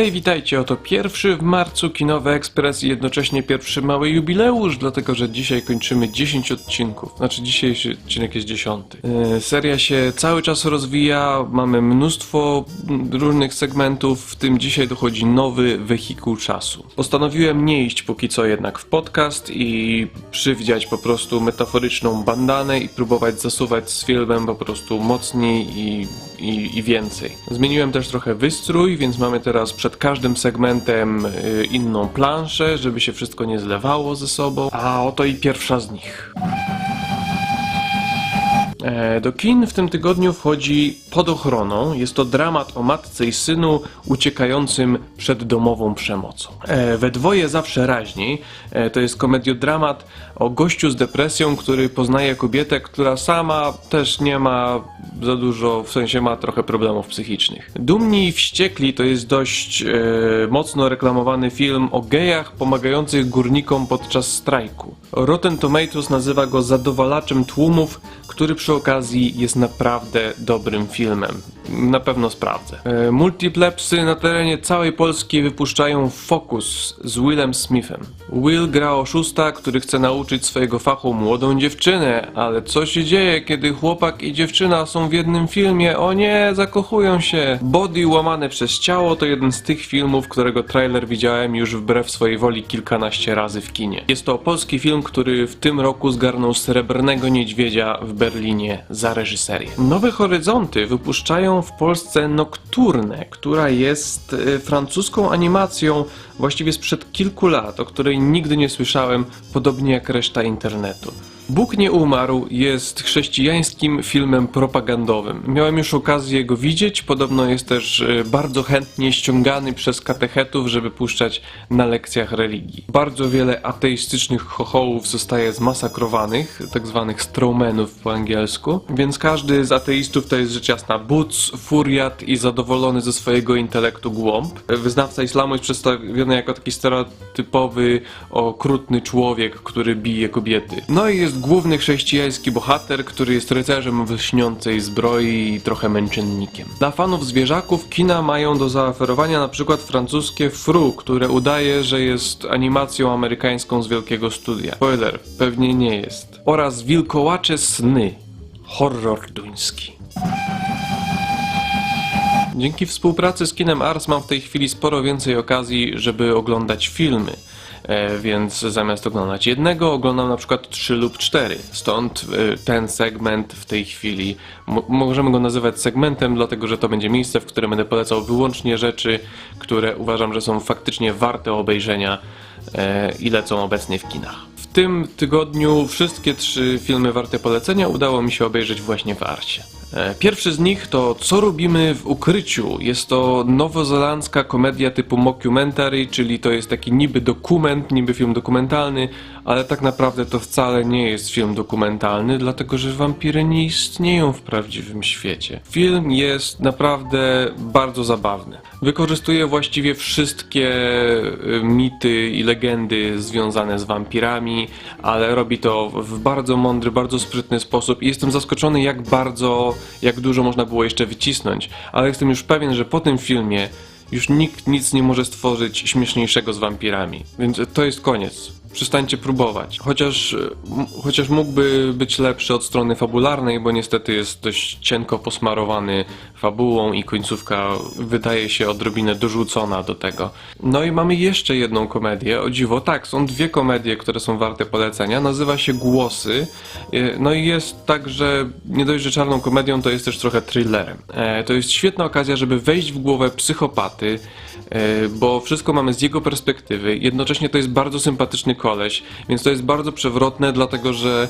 Hej, witajcie, oto pierwszy w marcu Kinowy Ekspres i jednocześnie pierwszy mały jubileusz, dlatego że dzisiaj kończymy 10 odcinków. Znaczy dzisiejszy odcinek jest 10. Yy, seria się cały czas rozwija, mamy mnóstwo różnych segmentów, w tym dzisiaj dochodzi nowy wehikuł czasu. Postanowiłem nie iść póki co jednak w podcast i przywdziać po prostu metaforyczną bandanę i próbować zasuwać z filmem po prostu mocniej i, i, i więcej. Zmieniłem też trochę wystrój, więc mamy teraz przed każdym segmentem y, inną planszę, żeby się wszystko nie zlewało ze sobą. A oto i pierwsza z nich. E, Do kin w tym tygodniu wchodzi Pod ochroną. Jest to dramat o matce i synu uciekającym przed domową przemocą. E, We dwoje zawsze raźniej. E, To jest komediodramat o gościu z depresją, który poznaje kobietę, która sama też nie ma za dużo, w sensie ma trochę problemów psychicznych. Dumni i wściekli to jest dość e, mocno reklamowany film o gejach pomagających górnikom podczas strajku. Rotten Tomatoes nazywa go zadowalaczem tłumów, który przy okazji jest naprawdę dobrym filmem. Na pewno sprawdzę. E, multiplepsy na terenie całej Polski wypuszczają Focus z Willem Smithem. Will gra oszusta, który chce nauczyć swojego fachu młodą dziewczynę, ale co się dzieje, kiedy chłopak i dziewczyna są w jednym filmie? O nie, zakochują się! Body łamane przez ciało to jeden z tych filmów, którego trailer widziałem już wbrew swojej woli kilkanaście razy w kinie. Jest to polski film, który w tym roku zgarnął Srebrnego Niedźwiedzia w Berlinie za reżyserię. Nowe Horyzonty wypuszczają w Polsce Nocturne, która jest e, francuską animacją właściwie sprzed kilku lat, o której nigdy nie słyszałem, podobnie jak reszta internetu. Bóg nie umarł jest chrześcijańskim filmem propagandowym. Miałem już okazję go widzieć, podobno jest też e, bardzo chętnie ściągany przez katechetów, żeby puszczać na lekcjach religii. Bardzo wiele ateistycznych chochołów zostaje zmasakrowanych, tak zwanych po angielsku, więc każdy z ateistów to jest rzecz jasna buc, furiat i zadowolony ze swojego intelektu głąb. Wyznawca islamu jest przedstawiony jako taki stereotypowy, okrutny człowiek, który bije kobiety. No i jest główny chrześcijański bohater, który jest rycerzem w lśniącej zbroi i trochę męczennikiem. Dla fanów zwierzaków kina mają do zaoferowania na przykład francuskie Fru, które udaje, że jest animacją amerykańską z wielkiego studia. Spoiler, pewnie nie jest. Oraz Wilkołacze sny. Horror duński. Dzięki współpracy z Kinem Ars mam w tej chwili sporo więcej okazji, żeby oglądać filmy. E, więc zamiast oglądać jednego, oglądam na przykład trzy lub cztery. Stąd e, ten segment w tej chwili. Mo- możemy go nazywać segmentem, dlatego że to będzie miejsce, w którym będę polecał wyłącznie rzeczy, które uważam, że są faktycznie warte obejrzenia e, i lecą obecnie w kinach. W tym tygodniu wszystkie trzy filmy warte polecenia udało mi się obejrzeć właśnie w Arcie. E, Pierwszy z nich to Co robimy w ukryciu? Jest to nowozelandzka komedia typu mockumentary, czyli to jest taki niby dokument, niby film dokumentalny, ale tak naprawdę to wcale nie jest film dokumentalny, dlatego że wampiry nie istnieją w prawdziwym świecie. Film jest naprawdę bardzo zabawny. Wykorzystuje właściwie wszystkie e, mity i legendy związane z wampirami, ale robi to w bardzo mądry, bardzo sprytny sposób. I jestem zaskoczony jak bardzo, jak dużo można było jeszcze wycisnąć, ale jestem już pewien, że po tym filmie już nikt nic nie może stworzyć śmieszniejszego z wampirami, więc to jest koniec. Przestańcie próbować. Chociaż, chociaż mógłby być lepszy od strony fabularnej, bo niestety jest dość cienko posmarowany fabułą i końcówka wydaje się odrobinę dorzucona do tego. No i mamy jeszcze jedną komedię. O dziwo, tak, są dwie komedie, które są warte polecenia. Nazywa się Głosy. E, No i jest tak, że nie dość, że czarną komedią, to jest też trochę thrillerem. E, To jest świetna okazja, żeby wejść w głowę psychopaty, e, bo wszystko mamy z jego perspektywy. Jednocześnie to jest bardzo sympatyczny koleś, więc to jest bardzo przewrotne, dlatego że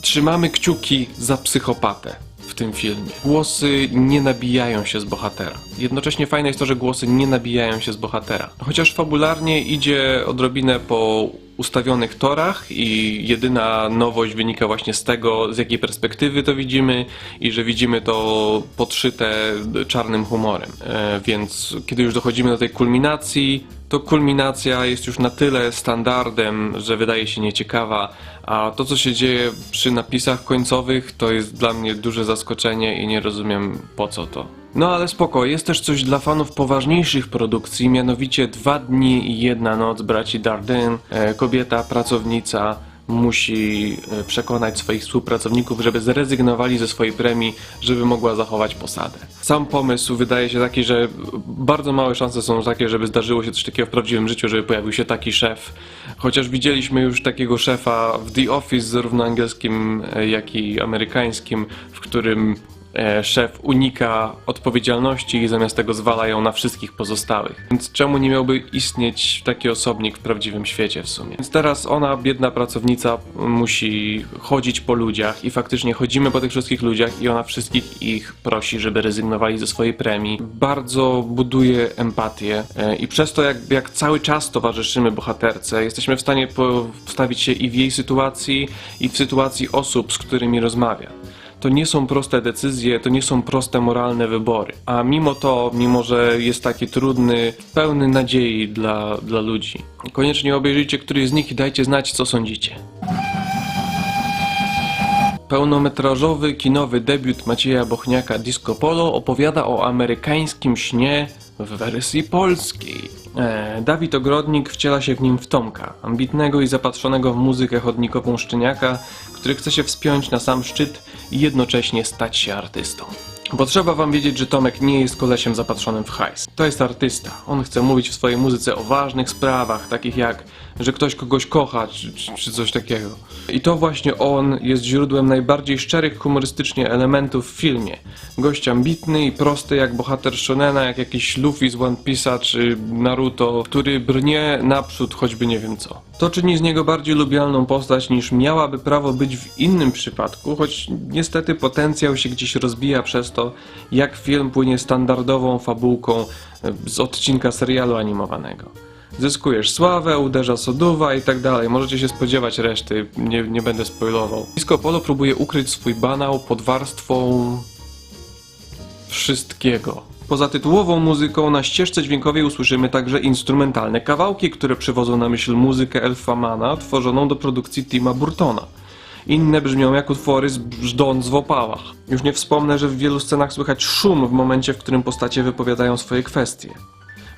trzymamy kciuki za psychopatę w tym filmie. Głosy nie nabijają się z bohatera. Jednocześnie fajne jest to, że głosy nie nabijają się z bohatera. Chociaż fabularnie idzie odrobinę po ustawionych torach i jedyna nowość wynika właśnie z tego, z jakiej perspektywy to widzimy i że widzimy to podszyte czarnym humorem. E, więc kiedy już dochodzimy do tej kulminacji, to kulminacja jest już na tyle standardem, że wydaje się nieciekawa, a to co się dzieje przy napisach końcowych to jest dla mnie duże zaskoczenie i nie rozumiem po co to. No ale spoko, jest też coś dla fanów poważniejszych produkcji, mianowicie Dwa dni i jedna noc braci Dardenne. Kobieta, pracownica musi e, przekonać swoich współpracowników, żeby zrezygnowali ze swojej premii, żeby mogła zachować posadę. Sam pomysł wydaje się taki, że bardzo małe szanse są takie, żeby zdarzyło się coś takiego w prawdziwym życiu, żeby pojawił się taki szef. Chociaż widzieliśmy już takiego szefa w The Office, zarówno angielskim, e, jak i amerykańskim, w którym szef unika odpowiedzialności i zamiast tego zwala ją na wszystkich pozostałych. Więc czemu nie miałby istnieć taki osobnik w prawdziwym świecie w sumie? Więc teraz ona, biedna pracownica, musi chodzić po ludziach i faktycznie chodzimy po tych wszystkich ludziach i ona wszystkich ich prosi, żeby rezygnowali ze swojej premii. Bardzo buduje empatię e, i przez to jak, jak cały czas towarzyszymy bohaterce, jesteśmy w stanie postawić się i w jej sytuacji, i w sytuacji osób, z którymi rozmawia to nie są proste decyzje, to nie są proste moralne wybory. A mimo to, mimo że jest taki trudny, pełny nadziei dla, dla ludzi, koniecznie obejrzyjcie któryś z nich i dajcie znać, co sądzicie. Pełnometrażowy kinowy debiut Macieja Bochniaka Disco Polo opowiada o amerykańskim śnie w wersji polskiej. E, Dawid Ogrodnik wciela się w nim w Tomka, ambitnego i zapatrzonego w muzykę chodnikową szczeniaka, który chce się wspiąć na sam szczyt i jednocześnie stać się artystą. Bo trzeba wam wiedzieć, że Tomek nie jest kolesiem zapatrzonym w hajs. To jest artysta. On chce mówić w swojej muzyce o ważnych sprawach, takich jak, że ktoś kogoś kocha, czy, czy, coś takiego. I to właśnie on jest źródłem najbardziej szczerych humorystycznie elementów w filmie. Gość ambitny i prosty jak bohater shonena, jak jakiś Luffy z One Piece'a czy Naruto, który brnie naprzód choćby nie wiem co. To czyni z niego bardziej lubialną postać niż miałaby prawo być w innym przypadku, choć niestety potencjał się gdzieś rozbija przez to, jak film płynie standardową fabułką e, z odcinka serialu animowanego. Zyskujesz sławę, uderza soduwa i tak dalej. Możecie się spodziewać reszty, nie, nie będę spoilował. Disco Polo próbuje ukryć swój banał pod warstwą wszystkiego. Poza tytułową muzyką na ścieżce dźwiękowej usłyszymy także instrumentalne kawałki, które przywodzą na myśl muzykę Elfamana tworzoną do produkcji Tima Burtona. Inne brzmią jak utwory z brzdąc w opałach. Już nie wspomnę, że w wielu scenach słychać szum w momencie, w którym postacie wypowiadają swoje kwestie.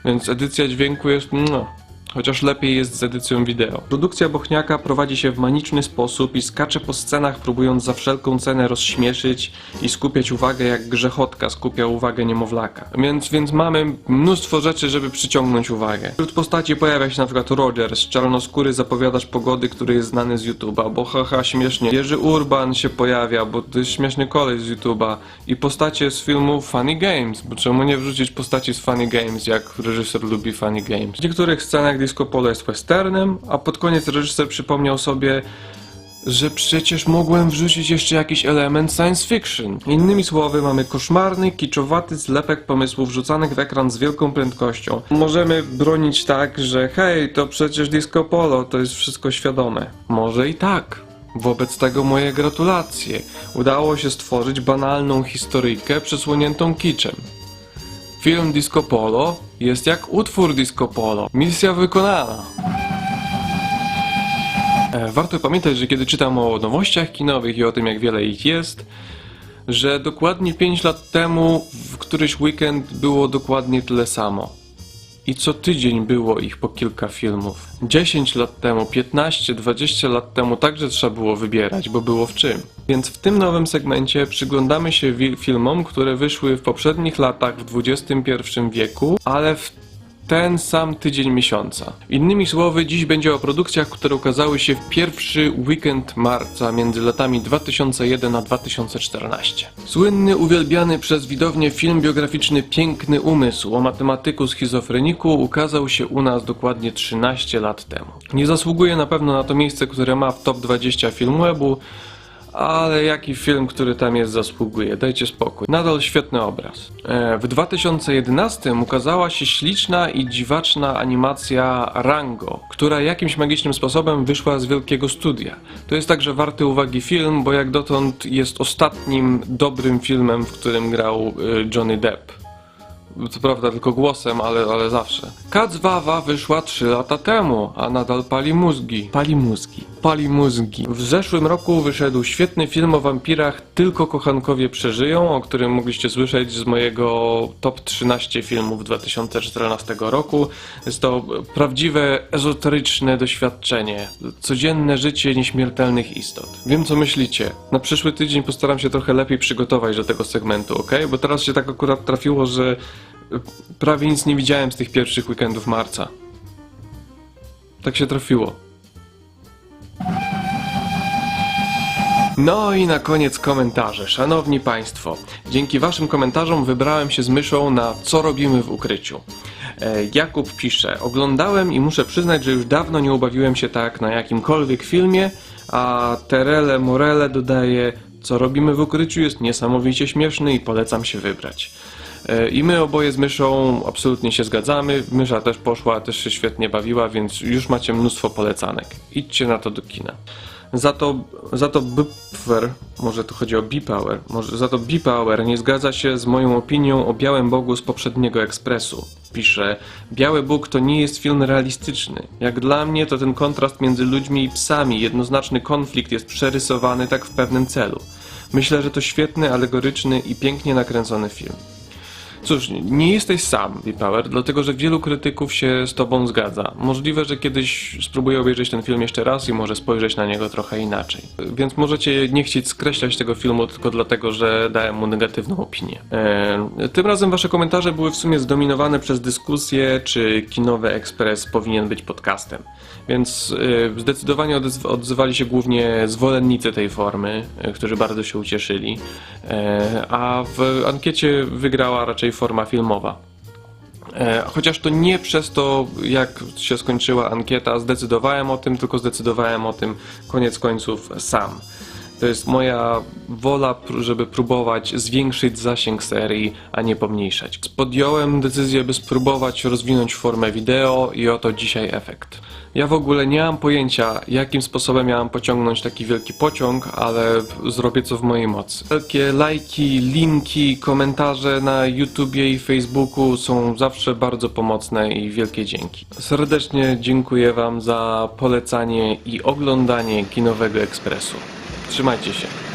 Więc edycja dźwięku jest no, chociaż lepiej jest z edycją wideo. Produkcja Bochniaka prowadzi się w maniczny sposób i skacze po scenach, próbując za wszelką cenę rozśmieszyć i skupiać uwagę jak grzechotka skupia uwagę niemowlaka. Więc, więc mamy mnóstwo rzeczy, żeby przyciągnąć uwagę. Wśród postaci pojawia się na przykład Rogers, czarnoskóry zapowiadacz pogody, który jest znany z YouTube'a, bo haha śmiesznie. Jerzy Urban się pojawia, bo to jest śmieszny kolej z YouTube'a i postacie z filmu Funny Games, bo czemu nie wrzucić postaci z Funny Games, jak reżyser lubi Funny Games. W niektórych scenach Disco Polo jest westernem, a pod koniec reżyser przypomniał sobie, że przecież mogłem wrzucić jeszcze jakiś element science fiction. Innymi słowy, mamy koszmarny, kiczowaty zlepek pomysłów wrzucanych w ekran z wielką prędkością. Możemy bronić tak, że hej, to przecież disco polo, to jest wszystko świadome. Może i tak. Wobec tego moje gratulacje. Udało się stworzyć banalną historyjkę przesłoniętą kiczem. Film Disco Polo jest jak utwór Disco Polo. Misja wykonana. E, Warto pamiętać, że kiedy czytam o nowościach kinowych i o tym, jak wiele ich jest, że dokładnie 5 lat temu w któryś weekend było dokładnie tyle samo. I co tydzień było ich po kilka filmów. 10 lat temu, 15, 20 lat temu także trzeba było wybierać, bo było w czym. Więc w tym nowym segmencie przyglądamy się filmom, które wyszły w poprzednich latach w XXI wieku, ale w ten sam tydzień miesiąca. Innymi słowy, dziś będzie o produkcjach, które ukazały się w pierwszy weekend marca między latami 2001 a 2014. Słynny, uwielbiany przez widownię film biograficzny Piękny Umysł o matematyku schizofreniku ukazał się u nas dokładnie 13 lat temu. Nie zasługuje na pewno na to miejsce, które ma w top 20 filmwebu, ale jaki film, który tam jest, zasługuje. Dajcie spokój. Nadal świetny obraz. E, W 2011 ukazała się śliczna i dziwaczna animacja Rango, która jakimś magicznym sposobem wyszła z wielkiego studia. To jest także warty uwagi film, bo jak dotąd jest ostatnim dobrym filmem, w którym grał e, Johnny Depp. Co prawda tylko głosem, ale, ale zawsze. Kac Wawa wyszła 3 lata temu, a nadal pali mózgi. Pali mózgi. Pali mózgi. W zeszłym roku wyszedł świetny film o wampirach Tylko kochankowie przeżyją, o którym mogliście słyszeć z mojego top 13 filmów 2014 roku. Jest to prawdziwe, ezoteryczne doświadczenie. Codzienne życie nieśmiertelnych istot. Wiem co myślicie. Na przyszły tydzień postaram się trochę lepiej przygotować do tego segmentu, ok? Bo teraz się tak akurat trafiło, że prawie nic nie widziałem z tych pierwszych weekendów marca. Tak się trafiło. No i na koniec komentarze. Szanowni Państwo, dzięki Waszym komentarzom wybrałem się z myszą na Co robimy w ukryciu. E, Jakub pisze, oglądałem i muszę przyznać, że już dawno nie ubawiłem się tak na jakimkolwiek filmie, a Terele Morele dodaje, Co robimy w ukryciu jest niesamowicie śmieszny i polecam się wybrać. E, I my oboje z myszą absolutnie się zgadzamy. Mysza też poszła, też się świetnie bawiła, więc już macie mnóstwo polecanek. Idźcie na to do kina. Za to, za to Bipfer, może tu chodzi o B-Power, może za to B-Power nie zgadza się z moją opinią o Białym Bogu z poprzedniego Ekspresu. Pisze, Biały Bóg to nie jest film realistyczny. Jak dla mnie to ten kontrast między ludźmi i psami, jednoznaczny konflikt jest przerysowany tak w pewnym celu. Myślę, że to świetny, alegoryczny i pięknie nakręcony film. Cóż, nie jesteś sam, B-Power, dlatego że wielu krytyków się z tobą zgadza. Możliwe, że kiedyś spróbuję obejrzeć ten film jeszcze raz i może spojrzeć na niego trochę inaczej. Więc możecie nie chcieć skreślać tego filmu tylko dlatego, że dałem mu negatywną opinię. Eee, tym razem wasze komentarze były w sumie zdominowane przez dyskusję, czy Kinowy Ekspres powinien być podcastem. Więc e, zdecydowanie odzywali się głównie zwolennicy tej formy, e, którzy bardzo się ucieszyli. E, a w ankiecie wygrała raczej forma filmowa. E, Chociaż to nie przez to, jak się skończyła ankieta, zdecydowałem o tym, tylko zdecydowałem o tym koniec końców sam. To jest moja wola, żeby próbować zwiększyć zasięg serii, a nie pomniejszać. Podjąłem decyzję, by spróbować rozwinąć formę wideo i oto dzisiaj efekt. Ja w ogóle nie mam pojęcia, jakim sposobem miałem pociągnąć taki wielki pociąg, ale zrobię co w mojej mocy. Wszelkie lajki, linki, komentarze na YouTubie i Facebooku są zawsze bardzo pomocne i wielkie dzięki. Serdecznie dziękuję Wam za polecanie i oglądanie Kinowego Ekspresu. Trzymajcie się.